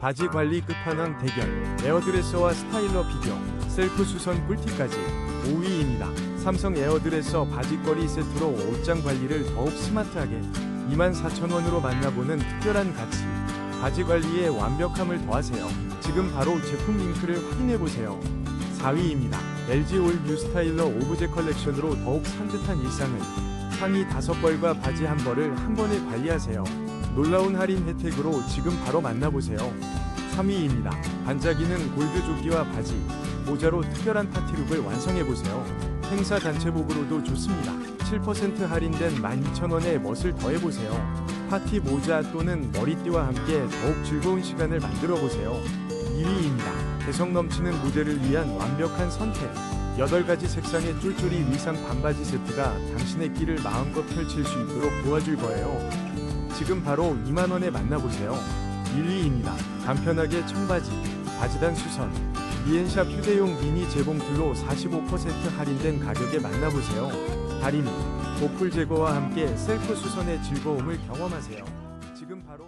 바지 관리 끝판왕 대결, 에어드레서와 스타일러 비교, 셀프 수선 꿀팁까지 5위입니다. 삼성 에어드레서 바지거리 세트로 옷장 관리를 더욱 스마트하게 24,000원으로 만나보는 특별한 가치. 바지 관리에 완벽함을 더하세요. 지금 바로 제품 링크를 확인해보세요. 4위입니다. LG 올 뉴 스타일러 오브제 컬렉션으로 더욱 산뜻한 일상을 상의 5벌과 바지 한 벌을 한 번에 관리하세요. 놀라운 할인 혜택으로 지금 바로 만나보세요. 3위입니다. 반짝이는 골드 조끼와 바지, 모자로 특별한 파티룩을 완성해보세요. 행사 단체복으로도 좋습니다. 7% 할인된 12,000원의 멋을 더해보세요. 파티 모자 또는 머리띠와 함께 더욱 즐거운 시간을 만들어보세요. 2위입니다. 개성 넘치는 무대를 위한 완벽한 선택. 8가지 색상의 쫄쫄이 위상 반바지 세트가 당신의 끼를 마음껏 펼칠 수 있도록 도와줄 거예요. 지금 바로 2만원에 만나보세요. 1위입니다. 간편하게 청바지, 바지단 수선, 미엔샵 휴대용 미니 재봉틀로 45% 할인된 가격에 만나보세요. 다리미, 보풀 제거와 함께 셀프 수선의 즐거움을 경험하세요. 지금 바로